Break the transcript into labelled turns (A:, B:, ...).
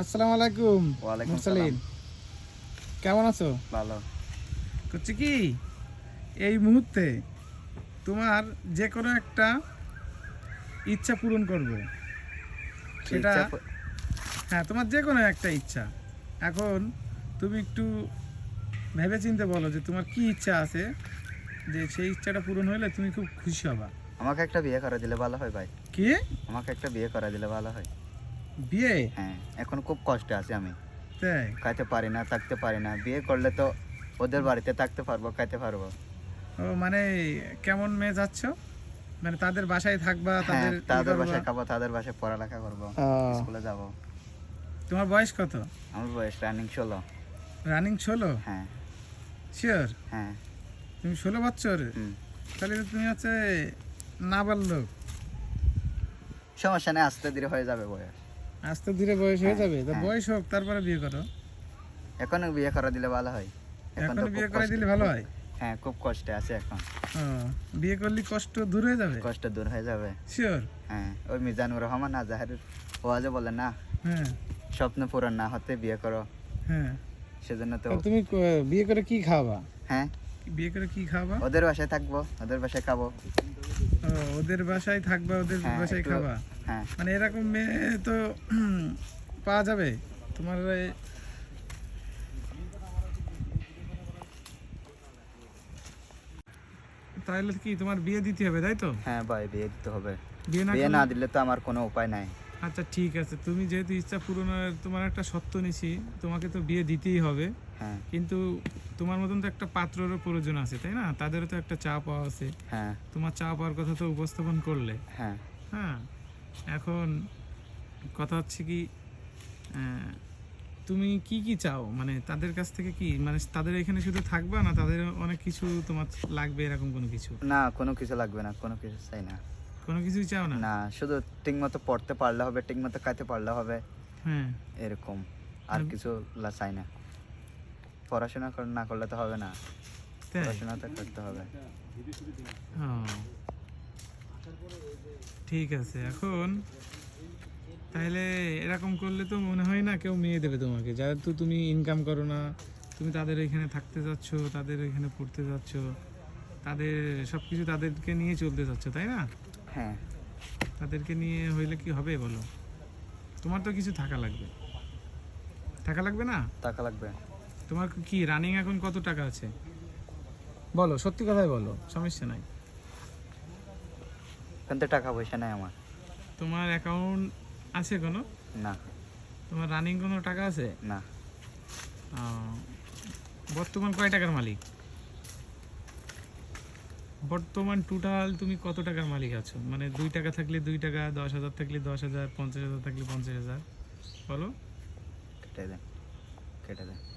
A: আসসালামু আলাইকুম।
B: ওয়ালাইকুম
A: মুরসালিন কেমন আছো?
B: ভালো।
A: করছি কি? এই মুহূর্তে তোমার যে কোনো একটা ইচ্ছা পূরণ করব। সেটা হ্যাঁ তোমার যে কোনো একটা ইচ্ছা। এখন তুমি একটু ভেবে চিন্তে বলো যে তোমার কি ইচ্ছা আছে? যে সেই ইচ্ছাটা পূরণ হলে তুমি খুব খুশি হবা।
B: আমাকে একটা বিয়ে করে দিলে ভালো হয় ভাই।
A: কি?
B: আমাকে একটা বিয়ে করে দিলে ভালো হয়।
A: বিয়ে?
B: হ্যাঁ এখন খুব কষ্টে আছি আমি।
A: তাই?
B: খাইতে পারি না থাকতে পারি না। বিয়ে করলে তো ওদের বাড়িতে থাকতে পারব খাইতে পারব।
A: ও মানে কেমন মেয়ে যাচ্ছ? মানে তাদের বাসায় থাকবা
B: হ্যাঁ
A: তাদের
B: তাদের বাসায় খাব তাদের বাসায় পড়ালেখা করব স্কুলে যাব।
A: তোমার বয়স কত?
B: আমার বয়স রানিং ষোলো।
A: রানিং ষোলো?
B: হ্যাঁ।
A: শিওর?
B: হ্যাঁ।
A: তুমি ষোলো বছর? তাহলে তুমি হচ্ছে নাবালক।
B: সমস্যা নেই আস্তে ধীরে হয়ে যাবে বয়স।
A: আস্তে ধীরে বয়স হয়ে
B: হ্যাঁ,
A: যাবে। তো
B: হ্যাঁ।
A: বয়স হোক তারপরে বিয়ে করো।
B: এখন বিয়ে করে দিলে ভালো হয়। এখন তো
A: বিয়ে করে দিলে ভালো হয়?
B: হ্যাঁ খুব কষ্টে আছে এখন।
A: বিয়ে করলে কষ্ট দূর হয়ে যাবে?
B: কষ্ট দূর হয়ে যাবে।
A: শিওর
B: হ্যাঁ ওই মিজানুর রহমান ওয়াজে বলে না
A: হ্যাঁ।
B: স্বপ্ন পূরণ না হতে বিয়ে করো।
A: হ্যাঁ।
B: সেজন্য তো
A: তুমি বিয়ে করে কি খাওয়া
B: হ্যাঁ।
A: বিয়ে করে কি খাওয়া
B: ওদের বাসায় থাকব ওদের বাসায় খাব।
A: ওদের বাসায় থাকবা ওদের বাসায় খাবা
B: হ্যাঁ।
A: মানে এরকম মেয়ে তো পাওয়া যাবে? তোমার তাহলে কি তোমার বিয়ে দিতে হবে তাই তো?
B: হ্যাঁ ভাই বিয়ে দিতে হবে।
A: বিয়ে না
B: দিলে তো আমার কোনো উপায় নাই।
A: আচ্ছা ঠিক আছে। তুমি যেহেতু ইচ্ছা পূরণের তোমার একটা সত্য নিছি তোমাকে তো বিয়ে দিতেই হবে।
B: হ্যাঁ।
A: কিন্তু তোমার মতন তো একটা পাত্ররও প্রয়োজন আছে তাই না? তাদেরও তো একটা চা পাওয়া আছে।
B: হ্যাঁ।
A: তোমার চা পাওয়ার কথা তো উপস্থাপন করলে।
B: হ্যাঁ।
A: হ্যাঁ। এখন কথা হচ্ছে কি তুমি কি কি চাও? মানে তাদের কাছ থেকে কি মানে তাদের এখানে শুধু থাকবা না তাদের অনেক কিছু তোমার লাগবে এরকম কোনো কিছু?
B: না কোনো কিছু লাগবে না কোনো কিছু চাই না।
A: কোনো কিছুই চাও না?
B: না শুধু ঠিক মতো পড়তে পারলে হবে ঠিক মতো খাইতে পারলে হবে
A: হ্যাঁ।
B: এরকম। আর কিছু চাই না। পড়াশোনা না করলে তো হবে না। পড়াশোনা তো করতে হবে।
A: ঠিক আছে এখন তাহলে এরকম করলে তো মনে হয় না কেউ মেয়ে দেবে তোমাকে। যাদের তো তুমি ইনকাম করো না তুমি তাদের এখানে থাকতে যাচ্ছ তাদের এখানে পড়তে যাচ্ছ তাদের সব কিছু তাদেরকে নিয়ে চলতে যাচ্ছ তাই না?
B: হ্যাঁ।
A: তাদেরকে নিয়ে হইলে কি হবে বলো? তোমার তো কিছু থাকা লাগবে। টাকা লাগবে না?
B: টাকা লাগবে।
A: তোমার কি রানিং এখন কত টাকা আছে? বলো সত্যি কথাই বলো সমস্যা নাই।
B: কিন্তু টাকা পয়সা নাই আমার।
A: তোমার অ্যাকাউন্ট আছে কোনো?
B: না।
A: তোমার রানিং কোনো টাকা আছে?
B: না।
A: বর্তমান কয় টাকার মালিক? বর্তমান টোটাল তুমি কত টাকার মালিক আছো? মানে দুই টাকা থাকলে দুই টাকা দশ হাজার থাকলে দশ হাজার পঞ্চাশ হাজার থাকলে পঞ্চাশ হাজার। বলো।
B: কেটে দেন। কেটে দেন।